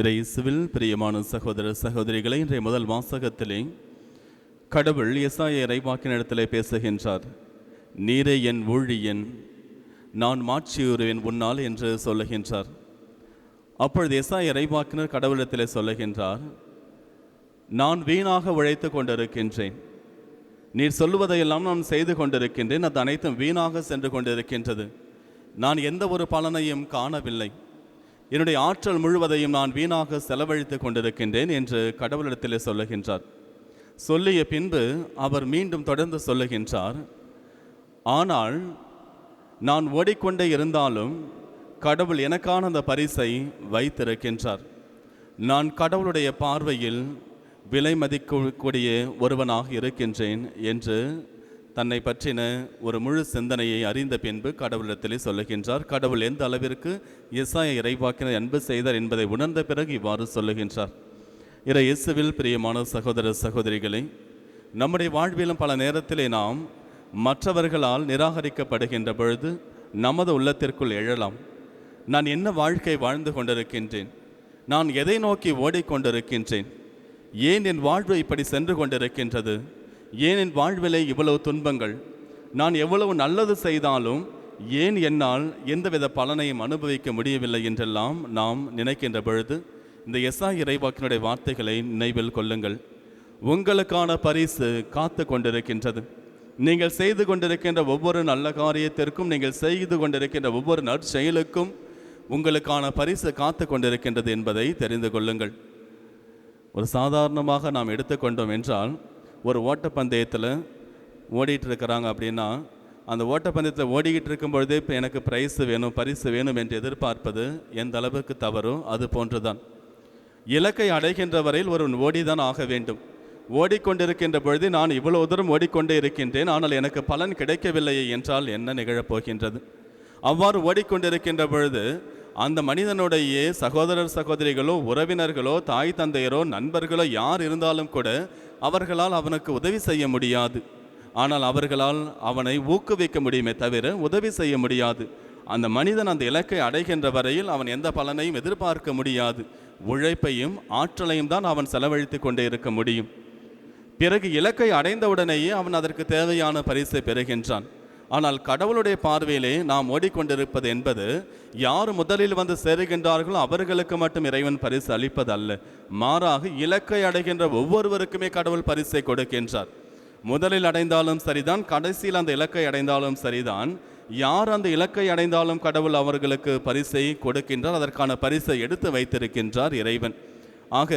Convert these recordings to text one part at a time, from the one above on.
இறைசுவில் பிரியமான சகோதர சகோதரிகளை இன்றைய முதல் வாசகத்திலே கடவுள் எசாய இறைவாக்கினிடத்திலே பேசுகின்றார். நீரே என் ஊழியன் நான் மாற்றியுறுவேன் உன்னால் என்று சொல்லுகின்றார். அப்பொழுது எசாய இறைவாக்கினர் கடவுளிடத்திலே சொல்லுகின்றார் நான் வீணாக உழைத்து கொண்டிருக்கின்றேன். நீர் சொல்லுவதையெல்லாம் நான் செய்து கொண்டிருக்கின்றேன். அது அனைத்தும் வீணாக சென்று கொண்டிருக்கின்றது. நான் எந்த ஒரு பலனையும் காணவில்லை. என்னுடைய ஆற்றல் முழுவதையும் நான் வீணாக செலவழித்து கொண்டிருக்கின்றேன் என்று கடவுளிடத்திலே சொல்லுகின்றார். சொல்லிய பின்பு அவர் மீண்டும் தொடர்ந்து சொல்லுகின்றார் ஆனால் நான் ஓடிக்கொண்டே இருந்தாலும் கடவுள் எனக்கான அந்த பரிசை வைத்திருக்கின்றார். நான் கடவுளுடைய பார்வையில் விலை மதிக்கக்கூடிய ஒருவனாக இருக்கின்றேன் என்று தன்னை பற்றின ஒரு முழு சிந்தனையை அறிந்த பின்பு கடவுளிடத்திலே சொல்லுகின்றார் கடவுள் எந்த அளவிற்கு இசாய இறைவாக்கின அன்பு செய்தார் என்பதை உணர்ந்த பிறகு இவ்வாறு சொல்லுகின்றார். இறை இயேசுவில் பிரியமான சகோதர சகோதரிகளை நம்முடைய வாழ்விலும் பல நேரத்திலே நாம் மற்றவர்களால் நிராகரிக்கப்படுகின்ற பொழுது நமது உள்ளத்திற்குள் எழலாம். நான் என்ன வாழ்க்கை வாழ்ந்து கொண்டிருக்கின்றேன்? நான் எதை நோக்கி ஓடிக்கொண்டிருக்கின்றேன்? ஏன் என் வாழ்வு இப்படி சென்று கொண்டிருக்கின்றது? ஏன் என் வாழ்விலே இவ்வளவு துன்பங்கள்? நான் எவ்வளவு நல்லது செய்தாலும் ஏன் என்னால் எந்தவித பலனையும் அனுபவிக்க முடியவில்லை என்றெல்லாம் நாம் நினைக்கின்ற பொழுது இந்த எஸ்ஆ இறைவாக்கினுடைய வார்த்தைகளை நினைவில் கொள்ளுங்கள். உங்களுக்கான பரிசு காத்து கொண்டிருக்கின்றது. நீங்கள் செய்து கொண்டிருக்கின்ற ஒவ்வொரு நல்ல காரியத்திற்கும் நீங்கள் செய்து கொண்டிருக்கின்ற ஒவ்வொரு நற்செயலுக்கும் உங்களுக்கான பரிசு காத்து கொண்டிருக்கின்றது என்பதை தெரிந்து கொள்ளுங்கள். ஒரு சாதாரணமாக நாம் எடுத்துக்கொண்டோம் என்றால் ஒரு ஓட்டப்பந்தயத்தில் ஓடிட்டு இருக்கிறாங்க அப்படின்னா அந்த ஓட்டப்பந்தயத்தில் ஓடிக்கிட்டு இருக்கும் பொழுதே இப்போ எனக்கு ப்ரைஸ் வேணும் பரிசு வேணும் என்று எதிர்பார்ப்பது எந்த அளவுக்கு தவறோ அது போன்றுதான். இலக்கை அடைகின்ற வரையில் ஒருவன் ஓடிதான் ஆக வேண்டும். ஓடிக்கொண்டிருக்கின்ற பொழுது நான் இவ்வளவு தூரம் ஓடிக்கொண்டே இருக்கின்றேன் ஆனால் எனக்கு பலன் கிடைக்கவில்லையே என்றால் என்ன நிகழப் போகின்றது? அவ்வாறு ஓடிக்கொண்டிருக்கின்ற பொழுது அந்த மனிதனுடைய சகோதரர் சகோதரிகளோ உறவினர்களோ தாய் தந்தையரோ நண்பர்களோ யார் இருந்தாலும் கூட அவர்களால் அவனுக்கு உதவி செய்ய முடியாது. ஆனால் அவர்களால் அவனை ஊக்குவிக்க முடியுமே தவிர உதவி செய்ய முடியாது. அந்த மனிதன் அந்த இலக்கை அடைகின்ற வரையில் அவன் எந்த பலனையும் எதிர்பார்க்க முடியாது. உழைப்பையும் ஆற்றலையும் தான் அவன் செலவழித்து கொண்டே இருக்க முடியும். பிறகு இலக்கை அடைந்தவுடனேயே அவன் அதற்கு தேவையான பரிசை பெறுகின்றான். ஆனால் கடவுளுடைய பார்வையிலே நாம் ஓடிக்கொண்டிருப்பது என்பது யார் முதலில் வந்து சேருகின்றார்களோ அவர்களுக்கு மட்டும் இறைவன் பரிசு அளிப்பதல்ல. மாறாக இலக்கை அடைகின்ற ஒவ்வொருவருக்குமே கடவுள் பரிசை கொடுக்கின்றார். முதலில் அடைந்தாலும் சரிதான் கடைசியில் அந்த இலக்கை அடைந்தாலும் சரிதான். யார் அந்த இலக்கை அடைந்தாலும் கடவுள் அவர்களுக்கு பரிசை கொடுக்கின்றார் அதற்கான பரிசை எடுத்து வைத்திருக்கின்றார் இறைவன். ஆக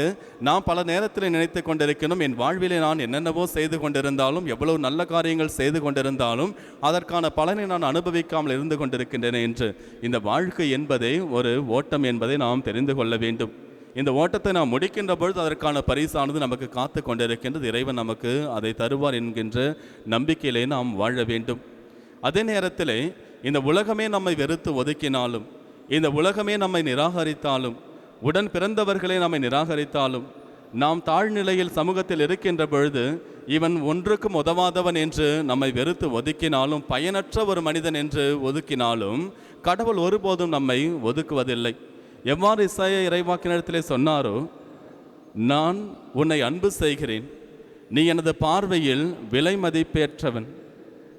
நாம் பல நேரத்தில் நினைத்து கொண்டிருக்கணும் என் வாழ்விலே நான் என்னென்னவோ செய்து கொண்டிருந்தாலும் எவ்வளவு நல்ல காரியங்கள் செய்து கொண்டிருந்தாலும் அதற்கான பலனை நான் அனுபவிக்காமல் இருந்து கொண்டிருக்கின்றேன் என்று. இந்த வாழ்க்கை என்பதே ஒரு ஓட்டம் என்பதை நாம் தெரிந்து கொள்ள வேண்டும். இந்த ஓட்டத்தை நாம் முடிக்கின்ற பொழுது அதற்கான பரிசானது நமக்கு காத்து கொண்டிருக்கின்றது. இறைவன் நமக்கு அதை தருவார் என்கின்ற நம்பிக்கையிலே நாம் வாழ வேண்டும். அதே நேரத்தில் இந்த உலகமே நம்மை வெறுத்து ஒதுக்கினாலும் இந்த உலகமே நம்மை நிராகரித்தாலும் உடன் பிறந்தவர்களை நம்மை நிராகரித்தாலும் நாம் தாழ்நிலையில் சமூகத்தில் இருக்கின்ற பொழுது இவன் ஒன்றுக்கும் உதவாதவன் என்று நம்மை வெறுத்து ஒதுக்கினாலும் பயனற்ற ஒரு மனிதன் என்று ஒதுக்கினாலும் கடவுள் ஒருபோதும் நம்மை ஒதுக்குவதில்லை. எவ்வாறு இசைய இறைவாக்கினிடத்திலே சொன்னாரோ நான் உன்னை அன்பு செய்கிறேன். நீ எனது பார்வையில் விலை மதிப்பேற்றவன்.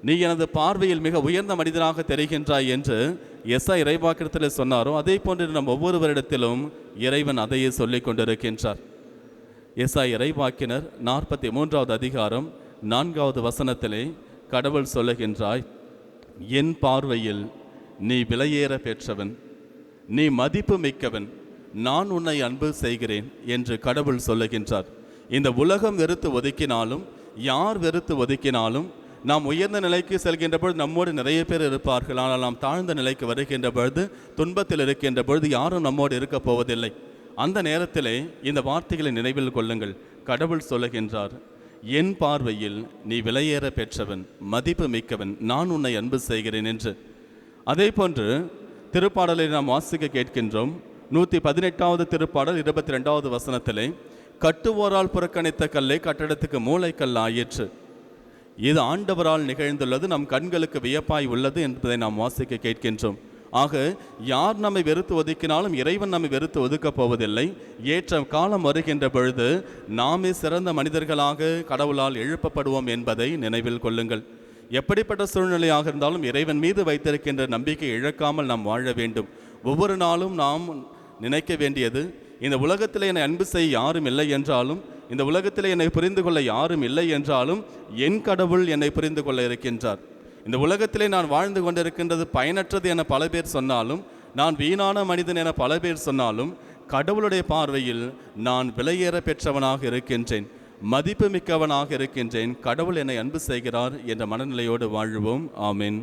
நீ எனது பார்வையில் மிக உயர்ந்த மனிதனாக தெரிகின்றாய் என்று எஸ்ஐ இறைவாக்கிடத்தில் சொன்னாரோ அதே போன்று நம் ஒவ்வொருவரிடத்திலும் இறைவன் அதையே சொல்லிக் கொண்டிருக்கின்றார். எஸ்ஐ இறைவாக்கினர் நாற்பத்தி மூன்றாவது அதிகாரம் நான்காவது வசனத்திலே கடவுள் சொல்லுகின்றாய் என் பார்வையில் நீ விலையேற பெற்றவன் நீ மதிப்பு மிக்கவன் நான் உன்னை அன்பு செய்கிறேன் என்று கடவுள் சொல்லுகின்றார். இந்த உலகம் வெறுத்து ஒதுக்கினாலும் யார் வெறுத்து ஒதுக்கினாலும் நாம் உயர்ந்த நிலைக்கு செல்கின்ற பொழுது நம்மோடு நிறைய பேர் இருப்பார்கள். ஆனால் நாம் தாழ்ந்த நிலைக்கு வருகின்ற பொழுது துன்பத்தில் இருக்கின்ற பொழுது யாரும் நம்மோடு இருக்கப் போவதில்லை. அந்த நேரத்திலே இந்த வார்த்தைகளை நினைவில் கொள்ளுங்கள். கடவுள் சொல்லுகின்றார் என் பார்வையில் நீ விலையேற பெற்றவன் மதிப்பு மிக்கவன் நான் உன்னை அன்பு செய்கிறேன் என்று. அதே போன்று திருப்பாடலை நாம் வாசிக்க கேட்கின்றோம். நூற்றி பதினெட்டாவது திருப்பாடல் இருபத்தி ரெண்டாவது வசனத்திலே கட்டுவோரால் புறக்கணித்த கல்லை கட்டடத்துக்கு மூளைக்கல் ஆயிற்று இது ஆண்டவரால் நிகழ்ந்துள்ளது நம் கண்களுக்கு வியப்பாய் உள்ளது என்பதை நாம் வாசிக்க கேட்கின்றோம். ஆக யார் நம்மை வெறுத்து ஒதுக்கினாலும் இறைவன் நம்மை வெறுத்து ஒதுக்கப் போவதில்லை. ஏற்ற காலம் வருகின்ற பொழுது நாமே சிறந்த மனிதர்களாக கடவுளால் எழுப்பப்படுவோம் என்பதை நினைவில் கொள்ளுங்கள். எப்படிப்பட்ட சூழ்நிலையாக இருந்தாலும் இறைவன் மீது வைத்திருக்கின்ற நம்பிக்கை இழக்காமல் நாம் வாழ வேண்டும். ஒவ்வொரு நாளும் நாம் நினைக்க வேண்டியது இந்த உலகத்தில் என்னை அன்பு செய்ய யாரும் இல்லை என்றாலும் இந்த உலகத்தில் என்னை புரிந்து கொள்ள யாரும் இல்லை என்றாலும் என் கடவுள் என்னை புரிந்து கொள்ள இருக்கின்றார். இந்த உலகத்திலே நான் வாழ்ந்து கொண்டிருக்கின்றது பயனற்றது என பல பேர் சொன்னாலும் நான் வீணான மனிதன் என பல பேர் சொன்னாலும் கடவுளுடைய பார்வையில் நான் விலையேற பெற்றவனாக இருக்கின்றேன் மதிப்பு மிக்கவனாக இருக்கின்றேன் கடவுள் என்னை அன்பு செய்கிறார் என்ற மனநிலையோடு வாழ்வோம். ஆமீன்.